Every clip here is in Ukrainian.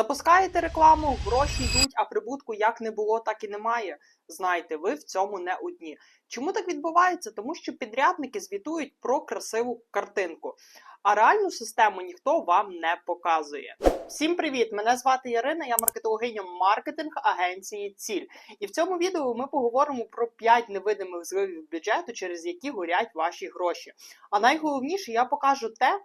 Запускаєте рекламу, гроші йдуть, а прибутку як не було, так і немає. Знайте, ви в цьому не одні. Чому так відбувається? Тому що підрядники звітують про красиву картинку, а реальну систему ніхто вам не показує. Всім привіт! Мене звати Ярина, я маркетологиня маркетинг агенції Ціль. І в цьому відео ми поговоримо про 5 невидимих зливів бюджету, через які горять ваші гроші. А найголовніше я покажу те.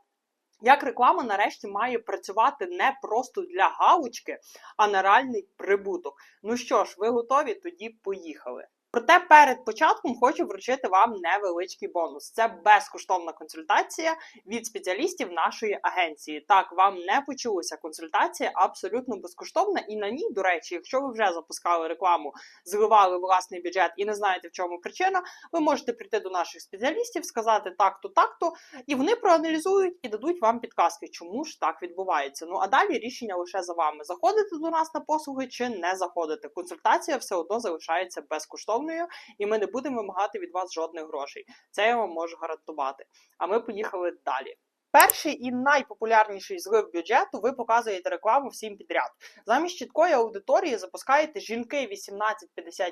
Як реклама нарешті має працювати не просто для галочки, а на реальний прибуток. Ну що ж, ви готові? Тоді поїхали. Проте перед початком хочу вручити вам невеличкий бонус. Це безкоштовна консультація від спеціалістів нашої агенції. Так, вам не почулося консультація абсолютно безкоштовна. І на ній, до речі, якщо ви вже запускали рекламу, зливали власний бюджет і не знаєте, в чому причина, ви можете прийти до наших спеціалістів, сказати так-то, так-то, і вони проаналізують і дадуть вам підказки, чому ж так відбувається. Ну а далі рішення лише за вами: заходити до нас на послуги чи не заходити. Консультація все одно залишається безкоштовною, і ми не будемо вимагати від вас жодних грошей. Це я вам можу гарантувати. А ми поїхали далі. Перший і найпопулярніший злив бюджету ви показуєте рекламу всім підряд. Замість чіткої аудиторії запускаєте жінки 18-55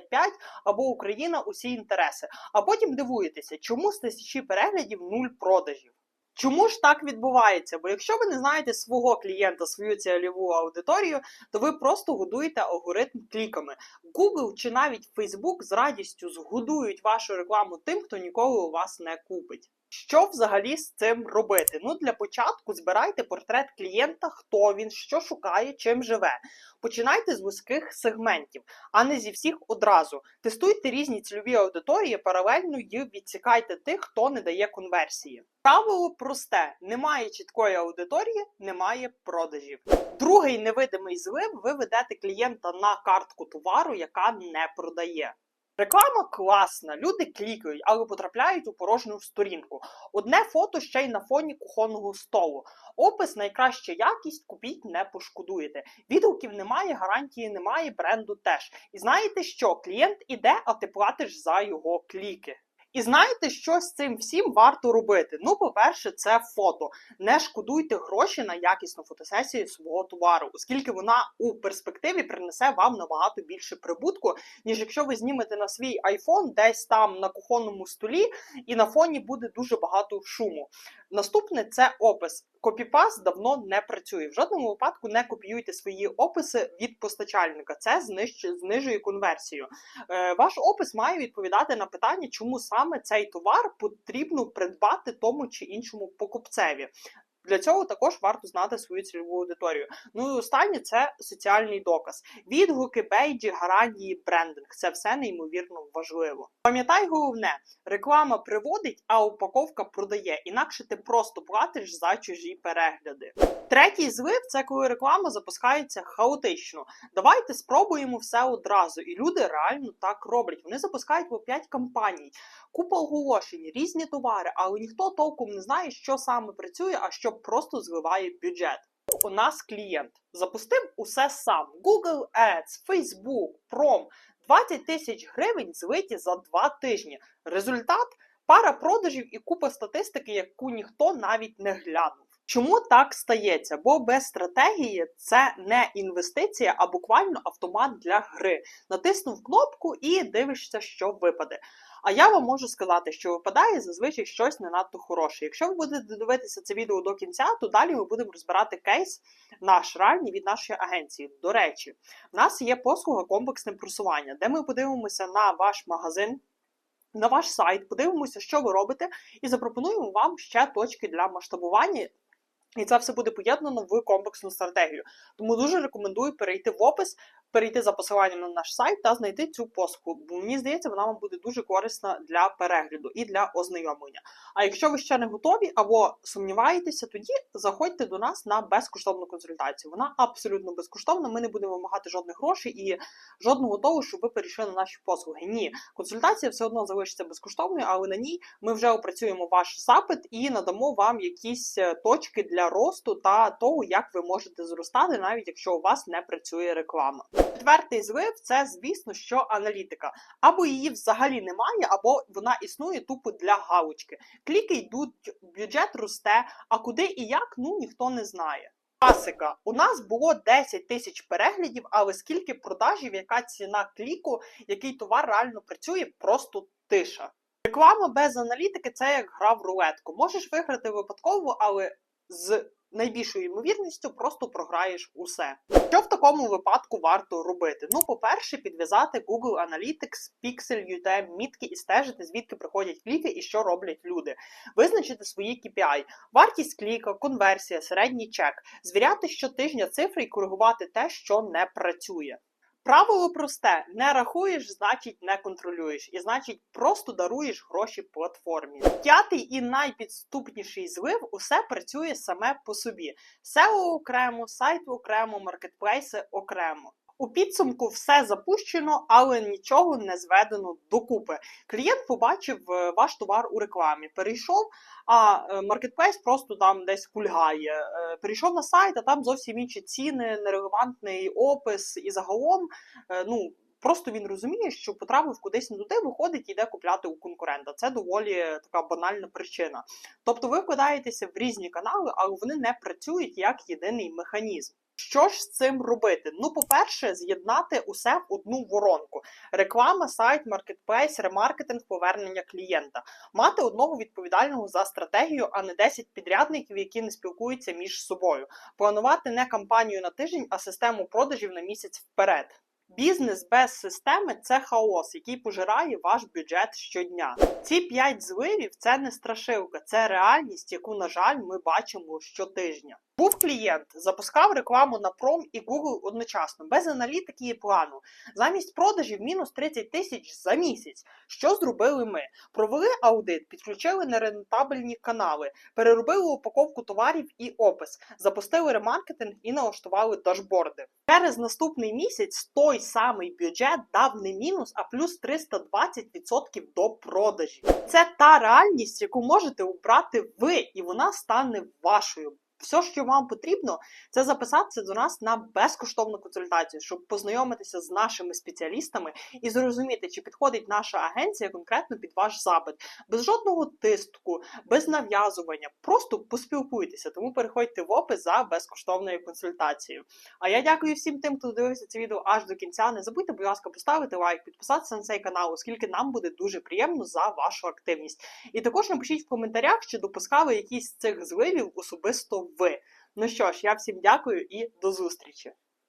або Україна усі інтереси. А потім дивуєтеся, чому з тисячі переглядів нуль продажів. Чому ж так відбувається? Бо якщо ви не знаєте свого клієнта, свою цільову аудиторію, то ви просто годуєте алгоритм кліками. Google чи навіть Facebook з радістю згодують вашу рекламу тим, хто ніколи у вас не купить. Що взагалі з цим робити? Ну, для початку збирайте портрет клієнта, хто він, що шукає, чим живе. Починайте з вузьких сегментів, а не зі всіх одразу. Тестуйте різні цільові аудиторії паралельно і відсікайте тих, хто не дає конверсії. Правило просте: немає чіткої аудиторії, немає продажів. Другий невидимий злив ви ведете клієнта на картку товару, яка не продає. Реклама класна, люди клікають, але потрапляють у порожню сторінку. Одне фото ще й на фоні кухонного столу. Опис найкраща якість, купіть, не пошкодуєте. Відгуків немає, гарантії немає, бренду теж. І знаєте що? Клієнт іде, а ти платиш за його кліки. І знаєте, що з цим всім варто робити? Ну, по-перше, це фото. Не шкодуйте гроші на якісну фотосесію свого товару, оскільки вона у перспективі принесе вам набагато більше прибутку, ніж якщо ви знімете на свій iPhone десь там на кухонному столі, і на фоні буде дуже багато шуму. Наступне це опис. Копіпас давно не працює. В жодному випадку не копіюйте свої описи від постачальника. Це знижує конверсію. Е, ваш опис має відповідати на питання, чому саме цей товар потрібно придбати тому чи іншому покупцеві. Для цього також варто знати свою цільову аудиторію. Ну і останнє це соціальний доказ. Відгуки, бейджі, гарантії, брендинг це все неймовірно важливо. Пам'ятай головне, реклама приводить, а упаковка продає. Інакше ти просто платиш за чужі перегляди. Третій злив це коли реклама запускається хаотично. Давайте спробуємо все одразу. І люди реально так роблять. Вони запускають по 5 кампаній, купа оголошень, різні товари, але ніхто толком не знає, що саме працює, а що просто зливає бюджет. У нас клієнт запустив усе сам: Google Ads, Facebook, Prom. 20 тисяч гривень злиті за 2 тижні. Результат пара продажів і купа статистики, яку ніхто навіть не глянув. Чому так стається? Бо без стратегії це не інвестиція, а буквально автомат для гри. Натиснув кнопку і дивишся, що випаде. А я вам можу сказати, що випадає зазвичай щось не надто хороше. Якщо ви будете дивитися це відео до кінця, то далі ми будемо розбирати кейс наш реальний від нашої агенції. До речі, в нас є послуга комплексне просування, де ми подивимося на ваш магазин. На ваш сайт подивимося, що ви робите, і запропонуємо вам ще точки для масштабування. І це все буде поєднано в комплексну стратегію. Тому дуже рекомендую перейти в опис, перейти за посиланням на наш сайт та знайти цю послугу. Бо мені здається, вона вам буде дуже корисна для перегляду і для ознайомлення. А якщо ви ще не готові або сумніваєтеся, тоді заходьте до нас на безкоштовну консультацію. Вона абсолютно безкоштовна. Ми не будемо вимагати жодних грошей і жодного того, щоб ви перейшли на наші послуги. Ні, консультація все одно залишиться безкоштовною, але на ній ми вже опрацюємо ваш запит і надамо вам якісь е, точки для росту та того, як ви можете зростати, навіть якщо у вас не працює реклама. Четвертий злив це, звісно, що аналітика. Або її взагалі немає, або вона існує тупо для галочки. Кліки йдуть, бюджет росте, а куди і як, ну ніхто не знає. Класика. У нас було 10 тисяч переглядів, але скільки продажів, яка ціна кліку, який товар реально працює, просто тиша. Реклама без аналітики це як гра в рулетку. Можеш виграти випадково, але з найбільшою ймовірністю просто програєш усе. Що в такому випадку варто робити? Ну, по-перше, підв'язати Google Analytics, Pixel, UTM, мітки і стежити, звідки приходять кліки і що роблять люди. Визначити свої KPI, вартість кліка, конверсія, середній чек, звіряти щотижня цифри і коригувати те, що не працює. Правило просте: не рахуєш, значить не контролюєш, і значить просто даруєш гроші платформі. П'ятий і найпідступніший злив усе працює саме по собі. SEO окремо, сайт окремо, маркетплейси окремо. У підсумку все запущено, але нічого не зведено докупи. Клієнт побачив е, ваш товар у рекламі, перейшов, а е, маркетплейс просто там десь кульгає. Е, Перейшов на сайт, а там зовсім інші ціни, нерелевантний опис і загалом, ну. Просто він розуміє, що потрапив кудись не туди, виходить і йде купляти у конкурента. Це доволі така банальна причина. Тобто ви вкладаєтеся в різні канали, але вони не працюють як єдиний механізм. Що ж з цим робити? Ну, по-перше, з'єднати усе в одну воронку: реклама, сайт, маркетплейс, ремаркетинг, повернення клієнта, мати одного відповідального за стратегію, а не 10 підрядників, які не спілкуються між собою. Планувати не кампанію на тиждень, а систему продажів на місяць вперед. Бізнес без системи це хаос, який пожирає ваш бюджет щодня. Ці п'ять зливів це не страшилка, це реальність, яку, на жаль, ми бачимо щотижня. Був клієнт, запускав рекламу на пром і Google одночасно, без аналітики і плану. Замість продажів мінус 30 тисяч за місяць. Що зробили ми? Провели аудит, підключили нерентабельні канали, переробили упаковку товарів і опис, запустили ремаркетинг і налаштували дашборди. Через наступний місяць той самий бюджет дав не мінус, а плюс 320% до продажів. Це та реальність, яку можете обрати ви, і вона стане вашою. Все, що вам потрібно, це записатися до нас на безкоштовну консультацію, щоб познайомитися з нашими спеціалістами і зрозуміти, чи підходить наша агенція конкретно під ваш запит, без жодного тиску, без нав'язування. Просто поспілкуйтеся. Тому переходьте в опис за безкоштовною консультацією. А я дякую всім тим, хто дивився це відео аж до кінця. Не забудьте, будь ласка, поставити лайк, підписатися на цей канал, оскільки нам буде дуже приємно за вашу активність. І також напишіть в коментарях, чи допускали якісь цих зливів особисто ви. Ну що ж, я всім дякую і до зустрічі!